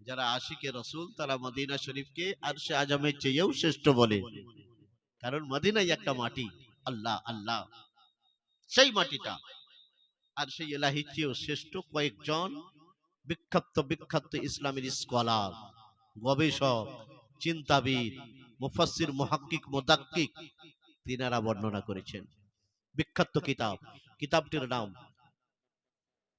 যারা আশিকে রসুল, তারা মদিনা শরীফকে আর সে আজমের চেয়েও শ্রেষ্ঠ বলে। কারণ মদিনাই একটা মাটি। আল্লাহ আল্লাহ। সেই মাটিটা। আর সেই এলাহির চেয়েও শ্রেষ্ঠ কয়েকজন বিখ্যাত বিখ্যাত ইসলামের স্কলার গবেষক, চিন্তাবিদ, মুফাসসির, মুহাক্কিক, মুদাক্কিক, তিনারা বর্ণনা করেছেন। বিখ্যাত কিতাব। কিতাবটির নাম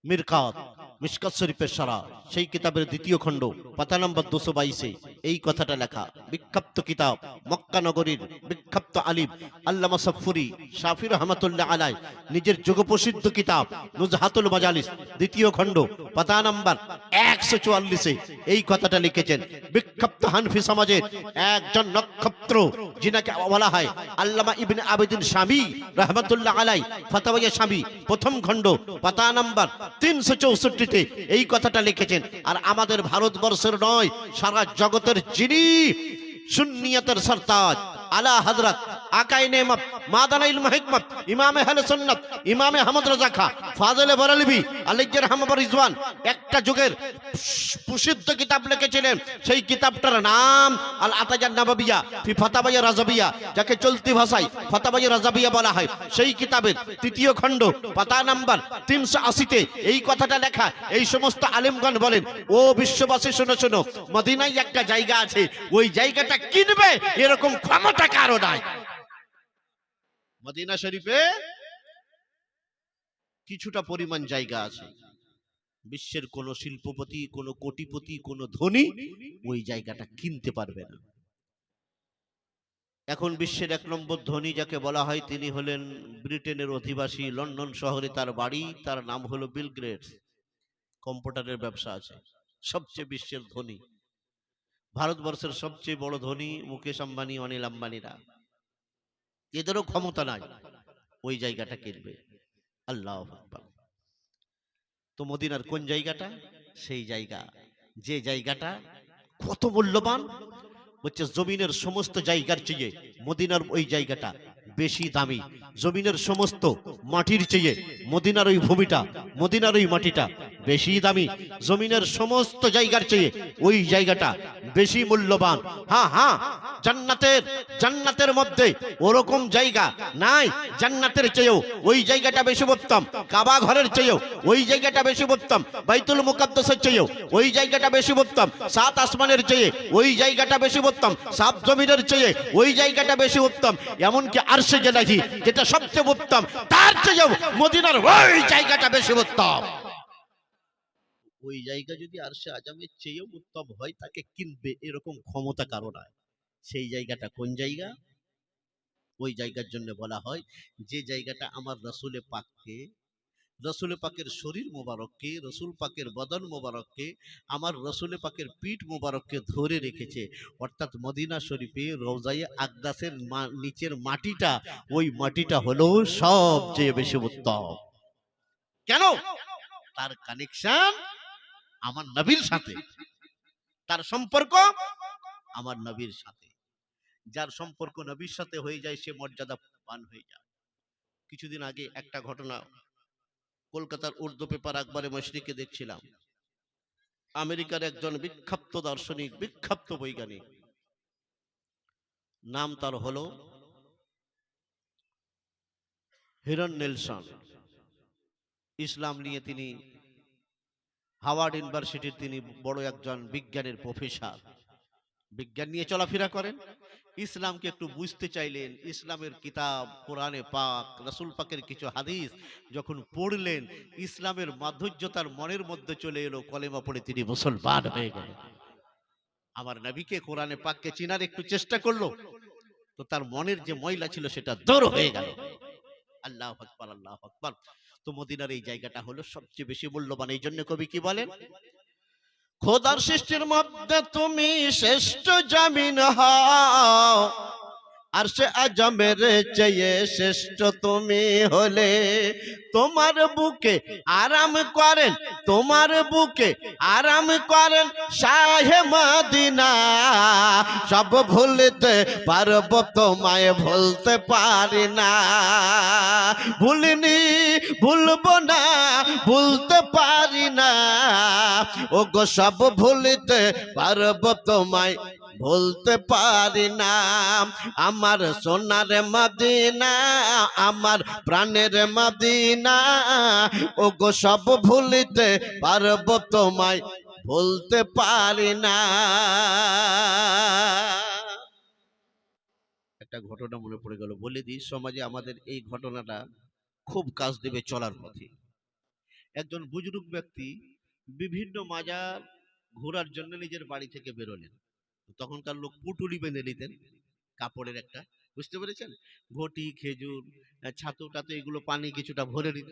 মিরকাত মিশকাত শরীফের সারা, সেই কিতাবের দ্বিতীয় খণ্ড, পাতা নম্বর দুশো বাইশে, এই কথাটা লেখা বিখ্যাত কিতাব, মক্কা নগরীর বিখ্যাত আলিম আল্লামা সফুরি, শাফি রহমতুল্লাহ আলাই নিজের যুগপ্রসিদ্ধ কিতাব, নুজহাতুল মাজালিস, দ্বিতীয় খণ্ড, পাতা নম্বর একশো চুয়াল্লিশে, এই কথাটা লিখেছেন বিখ্যাত হানফি সমাজের একজন নক্ষত্র, যিনাকে বলা হয় আল্লামা ইবনে আবেদিন স্বামী রহমতুল্লাহ আলাই ফাতাওয়া স্বামী প্রথম খণ্ড, পাতা নাম্বার তিনশো চৌষট্টিতে এই কথাটা লিখেছেন, আর আমাদের ভারতবর্ষের নয়, সারা জগতের যিনি সুন্নিয়তের সরতাজ, আলা হযরত আকাই ইমামে ইমামে আহমদ রাজা খা একটা যুগের কিতাব লিখেছিলেন। সেই কিতাবটার নাম আল ফি রাজাবিয়া, যাকে চলতি ভাষায় ফাতাবাইয়া রাজাবিয়া বলা হয়। সেই কিতাবের তৃতীয় খণ্ড, পাতা নাম্বার তিনশো আশিতে এই কথাটা লেখা। এই সমস্ত আলেমগণ বলেন, ও বিশ্ববাসী, শোনো শোনো, মদিনায় একটা জায়গা আছে। ওই জায়গাটা কিনবে, এরকম ক্ষমতা কারও নাই। মদিনা শরীফে কিছুটা পরিমাণ জায়গা আছে। বিশ্বের কোন শিল্পপতি, কোন কোটিপতি, কোন ধনী ওই জায়গাটা কিনতে পারবে না। এখন বিশ্বের এক নম্বর ধনী যাকে বলা হয়, তিনি হলেন ব্রিটেনের অধিবাসী, লন্ডন শহরে তার বাড়ি, তার নাম হলো বিল গ্রেটস কম্পিউটারের ব্যবসা আছে, সবচেয়ে বিশ্বের ধনী। ভারতবর্ষের সবচেয়ে বড় ধনী মুকেশ আম্বানি, অনিল আম্বানিরা। এদেরও ক্ষমতা নাই। ওই জায়গাটা কিনবে আল্লাহ তো মদিনার কোন জায়গাটা? সেই জায়গা। যে জায়গাটা কত মূল্যবান? হচ্ছে জমিনের সমস্ত জায়গার চেয়ে মদিনার ওই জায়গাটা বেশি দামি। জমিনের সমস্ত মাটির চেয়ে মদিনার ওই ভূমিটা, মদিনার ওই মাটিটা বেশি দামি, জমিনের সমস্ত জায়গার চেয়ে ওই জায়গাটা বেশি মূল্যবান। হ্যাঁ হ্যাঁ জান্নাতের জান্নাতের মধ্যে ওরকম জায়গা নাই। জান্নাতের চেয়েও ওই জায়গাটা বেশি উত্তম। কাবা ঘরের চেয়েও ওই জায়গাটা বেশি উত্তম। বাইতুল মুকাদ্দাসের চেয়েও ওই জায়গাটা বেশি উত্তম। সাত আসমানের চেয়ে ওই জায়গাটা বেশি উত্তম। সাত জমিনের চেয়ে ওই জায়গাটা বেশি উত্তম। এমনকি আরশে গেলাহি যেটা সবচেয়ে উত্তম, তার চেয়েও মদিনার ওই জায়গাটা বেশি উত্তম। ওই জায়গা যদি আরশে আজমের চেয়েও উত্তম হয়, তাকে কিনবে এরকম ক্ষমতা কারও নাই। সেই জায়গাটা কোন জায়গা? ওই জায়গার জন্য বলা হয়, যে জায়গাটা আমার রসুলে পাককে, রসুল পাকের শরীর মোবারককে, রসুল পাকের বদন মোবারককে, আমার রসুল পাকের পিঠ মোবারককে ধরে রেখেছে। অর্থাৎ মদিনা শরীফে রোজাই আকদাসের নিচের মাটিটা, ওই মাটিটা হলো সবচেয়ে বেশি উত্তম। কেন? তার কানেকশন আমার নবীর সাথে। তার সম্পর্ক আমার নবীর সাথে। যার সম্পর্ক নবীর সাথে হয়ে যায়, সে মর্যাদা পান হয়ে যায়। কিছুদিন আগে একটা ঘটনা কলকাতার উর্দু পেপার আকবরে মশরিকে দেখছিলাম। আমেরিকার একজন বিখ্যাত দার্শনিক, বিখ্যাত বৈজ্ঞানিক। নাম তার হলো হিরণ নেলসন। ইসলাম নিয়ে তিনি হাওয়ার্ড ইউনিভার্সিটির তিনি বড় একজন বিজ্ঞানের প্রফেসর। বিজ্ঞান নিয়ে চলাফেরা করেন। ইসলামকে একটু বুঝতে চাইলেন। ইসলামের কিতাব, কোরআনে পাক, রাসূল পাকের কিছু হাদিস যখন পড়লেন, ইসলামের মাধুর্য তার মনের মধ্যে চলে এলো, কলেমা পড়ে তিনি মুসলমান হয়ে গেলেন। আমার নবীকে কোরআনে পাককে চিনার একটু চেষ্টা করল, তো তার মনের যে ময়লা ছিল সেটা দূর হয়ে গেল। আল্লাহ আকবর আল্লাহ আকবর। তো মদিনার এই জায়গাটা হলো সবচেয়ে বেশি মূল্যবান। এই জন্য কবি কি বলেন? খোদার সৃষ্টির মধ্যে তুমি শ্রেষ্ঠ জামিন হও। আর সে আজমের চেয়ে শ্রেষ্ঠ তুমি হলে। তোমার বুকে আরাম করেন, তোমার বুকে আরাম করেন শাহে মদিনা। সব ভুলতে পারব, তোমায় ভুলতে পারি না। ভুলিনি, ভুলবো না, ভুলতে পারি না। ও গো সব ভুলিতে পারব, তোমায় ভুলতে পারি না। আমার সোনার মদিনা, আমার প্রাণের মদিনা। ও গো সব ভুলিতে পারব তোমায়, ভুলতে পারি না। একটা ঘটনা মনে পড়ে গেল। বলে দিই, সমাজে আমাদের এই ঘটনাটা খুব কাজ দেবে চলার পথে। একজন বুজরুক ব্যক্তি বিভিন্ন মাজার ঘোরার জন্য নিজের বাড়ি থেকে বেরোলেন। তখনকার লোক পুটুলি বেঁধে নিতেন। কাপড়ের একটা বুঝতে পেরেছেন? ঘটি খেজুর আহ, ছাতু টাতু এগুলো পানি কিছুটা ভরে নিত।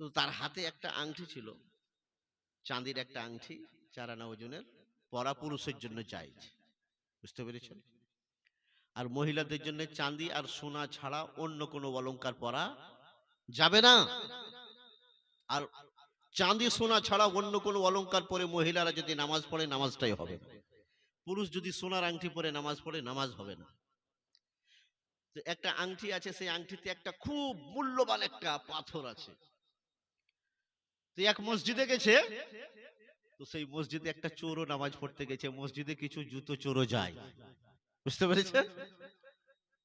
তো তার হাতে একটা আংটি ছিল। চাঁদির একটা আংটি চার আনা ওজনের পরা পুরুষের জন্য চাই বুঝতে পেরেছেন? আর মহিলাদের জন্য চাঁদি আর সোনা ছাড়া অন্য কোনো অলংকার পরা যাবে না। আর চাঁদি সোনা ছাড়া অন্য কোনো অলংকার পরে মহিলারা যদি নামাজ পড়ে নামাজটাই হবে। পুরুষ যদি সোনার আংটি পরে নামাজ পড়ে, নামাজ হবে না। একটা আংটি আছে, সেই আংটিতে একটা খুব মূল্যবান একটা পাথর আছে। তো এক মসজিদে গেছে, তো সেই মসজিদে একটা চোরও নামাজ পড়তে গেছে, মসজিদে কিছু জুতো চোরও যায়। বুঝতে পেরেছেন?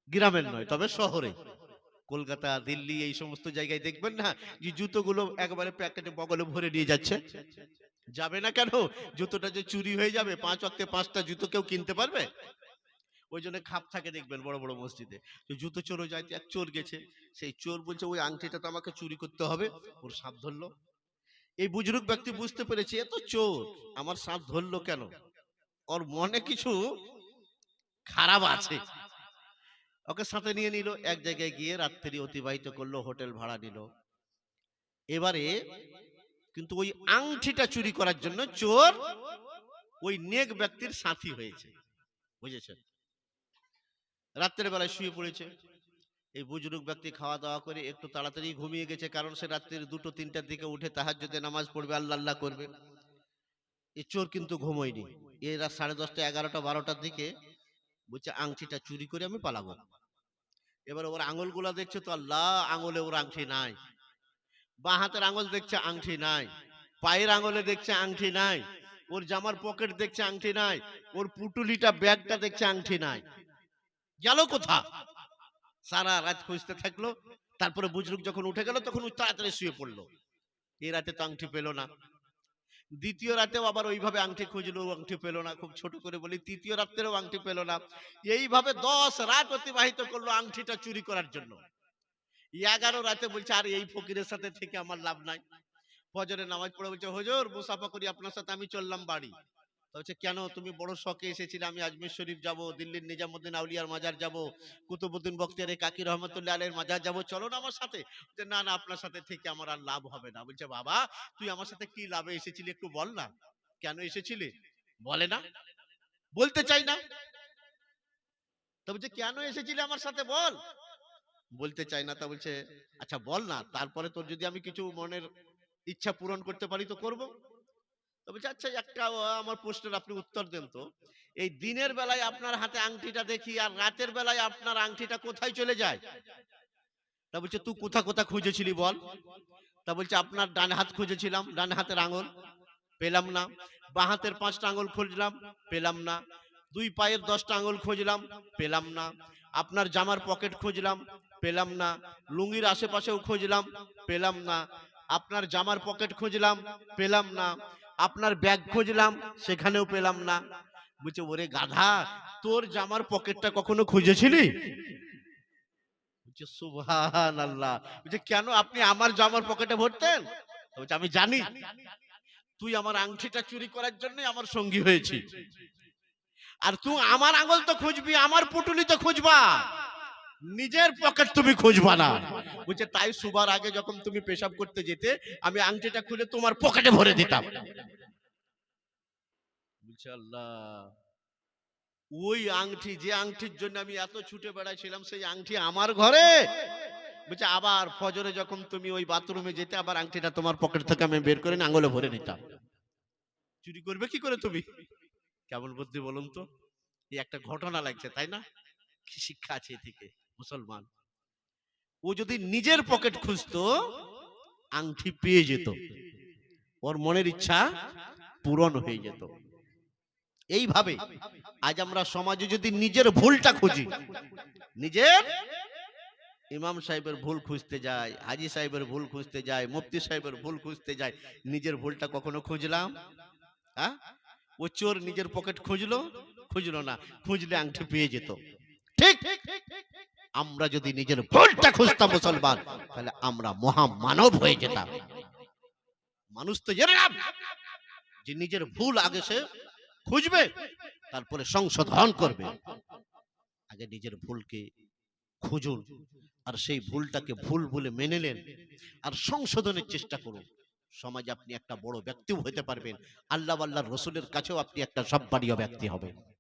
গ্রামের নয়, তবে শহরে। কলকাতা, দিল্লি, এই সমস্ত জায়গায় দেখবেন না যে জুতোগুলো একবারে প্যাকেটে বগলে ভরে নিয়ে যাচ্ছে। যাবে না কেন? জুতোটা যে চুরি হয়ে যাবে, পাঁচ অক্টে পাঁচটা জুতো কেউ কিনতে পারবে? ওই জন্য খাপ থাকে দেখবেন বড় বড় মসজিদে। জুতো চোরও যায়, এক চোর গেছে, সেই চোর বলছে, ওই আংটিটা তো আমাকে চুরি করতে হবে। ওর সাপ ধরলো। এই বুজরুক ব্যক্তি বুঝতে পেরেছে, এ তো চোর, আমার সাপ ধরলো কেন? ওর মনে কিছু খারাপ আছে। ওকে সাথে নিয়ে নিল, এক জায়গায় গিয়ে রাত্রি অতিবাহিত করল, হোটেল ভাড়া নিল। এবারে কিন্তু ওই আংটিটা চুরি করার জন্য চোর ওই নেক ব্যক্তির সাথী হয়েছে। বুঝেছেন? রাত্রের বেলায় শুয়ে পড়েছে। এই বুজরুক ব্যক্তি খাওয়া দাওয়া করে একটু তাড়াতাড়ি ঘুমিয়ে গেছে কারণ সে রাত্রির দুটো, তিনটার দিকে উঠে তাহার যদি নামাজ পড়বে, আল্লাহ করবে। এই চোর কিন্তু ঘুমোয়নি। এই রাত সাড়ে দশটা, এগারোটা, বারোটার দিকে বলছে আংটিটা চুরি করে আমি পালাবো। এবার ওর আঙুলগুলা দেখছে তো আল্লাহ, আঙুলে ওর আংটি নাই। বাঁ হাতের আঙুল দেখছে আংটি নাই, পায়ের আঙুলে দেখছে আংটি নাই, ওর জামার পকেট দেখছে আংটি নাই, ওর পুটুলিটা, ব্যাগটা দেখছে আংটি নাই। গেল কোথা? সারা রাত খুঁজতে থাকল, তারপরে বুজরুক যখন উঠে গেল, তখন তাড়াতাড়ি শুয়ে পড়ল। এই রাতে তো আংটি পেল না। দ্বিতীয় রাতেও আবার ওইভাবে আংটি খুঁজলো আংটি পেল না, খুব ছোট করে বলি, তৃতীয় রাত্রেও আংটি পেল না। এইভাবে দশ রাত অতিবাহিত করল আংটিটা চুরি করার জন্য। এগারো রাতে বলছে, আর এই ফকিরের সাথে থেকে আমার লাভ নাই। ফজরের নামাজ পড়ে বলছে, হুজুর, মুসাফা করি, আপনার সাথে আমি চললাম বাড়ি। বলছে, কেন? তুমি বড় শখে এসেছিলে, আমি আজমির শরীফ যাব, দিল্লির নিজামুদ্দিন আউলিয়ার মাজার যাব, কুতুবুদ্দিন বক্তিয়ারে কাকি রহমতুল্লাহ আলের মাজার যাব, চলো না আমার সাথে। যে না না, আপনার সাথে থেকে আমার আর লাভ হবে না। বলছে, বাবা, তুই আমার সাথে কি লাভে এসেছিলি একটু বল না। কেন এসেছিলি? বলে না। বলতে চাই না। তো বলছে, কেন এসেছিলি আমার সাথে বল? বলতে চাই না, তা বলছে আচ্ছা বল না, তারপরে তোর যদি আমি কিছু মনের ইচ্ছা পূরণ করতে পারি তো করব? বলছে আচ্ছা একটা আমার প্রশ্নের আপনি উত্তর দেন তো। এই দিনের বেলায় আপনার হাতে আংটিটা দেখি আর রাতের বেলায় আপনার আংটিটা কোথায় চলে যায়? তা বলছে, তুই কোথা কোথা খুঁজেছিলি বল? তা বলছে, আপনার ডান হাত খুঁজেছিলাম, ডান হাতের আঙুল, পেলাম না। বাঁ হাতের পাঁচটা আঙুল খুঁজলাম, পেলাম না। দুই পায়ের দশটা আঙুল খুঁজলাম, পেলাম না। আপনার জামার পকেট খুঁজলাম পেলাম না, লুঙ্গির আশেপাশেও খুঁজলাম, পেলাম না। আপনার জামার পকেট খুঁজলাম, পেলাম না। আপনার ব্যাগ খুঁজলাম, সেখানেও পেলাম না। বলছে, ওরে গাধা, তোর জামার পকেটটা কখনো খুঁজেছিলি? বলছে সুবহান আল্লাহ বলছে, কেন আপনি আমার জামার পকেটে ভরতেন? বলছে, আমি জানি। তুই আমার আংটিটা চুরি করার জন্য আমার সঙ্গী হয়েছি আর তুই আমার আঙুল তো খুঁজবি, আমার পুটুলি তো খুঁজবা। নিজের পকেট তুমি খুঁজবা না। বলছে, তাই সুবার আগে যখন তুমি পেশাব করতে যেতে, আমি আংটিটা খুলে তোমার পকেটে ভরে দিতাম। ওই আংটি, যে আংটির জন্য আমি এত ছুটে বেড়াইছিলাম, সেই আংটি আমার ঘরে? বলছে, আবার ফজরে যখন তুমি ওই বাথরুমে যেতে, আবার আংটিটা তোমার পকেট থেকে আমি বের করে আঙুলে ভরে নিতাম। চুরি করবে কি করে তুমি? কেমন বুদ্ধি বলুন তো, এই একটা ঘটনা লাগছে, তাই না? কি শিক্ষা আছে এ থেকে? মুসলমান। ও যদি নিজের পকেট খুঁজতো আংটি পেয়ে যেত। ওর মনের ইচ্ছা পূরণ হয়ে যেত। এইভাবে আজ আমরা সমাজে যদি নিজের ভুলটা খুঁজি, নিজের ইমাম সাহেবের ভুল খুঁজতে যায় হাজি সাহেবের ভুল খুঁজতে যায় মুফতি সাহেবের ভুল খুঁজতে যায় নিজের ভুলটা কখনো খুঁজলাম? হ্যাঁ ও চোর নিজের পকেট খুঁজলো? খুঁজলো না। খুঁজলে আংটি পেয়ে যেত। ঠিক? আমরা যদি নিজের ভুলটা খুঁজতাম মুসলমান, তাহলে আমরা মহামানব হয়ে যেতাম। মানুষ তো জেনে নাম যে নিজের ভুল আগে সে খুঁজবে, তারপরে সংশোধন করবে। আগে নিজের ভুলকে খুঁজুন, আর সেই ভুলটাকে ভুল বলে মেনে নেন, আর সংশোধনের চেষ্টা করুন। সমাজে আপনি একটা বড় ব্যক্তিও হতে পারবেন, আল্লাহ আল্লাহ রসুলের কাছেও আপনি একটা সম্মানীয় ব্যক্তি হবেন।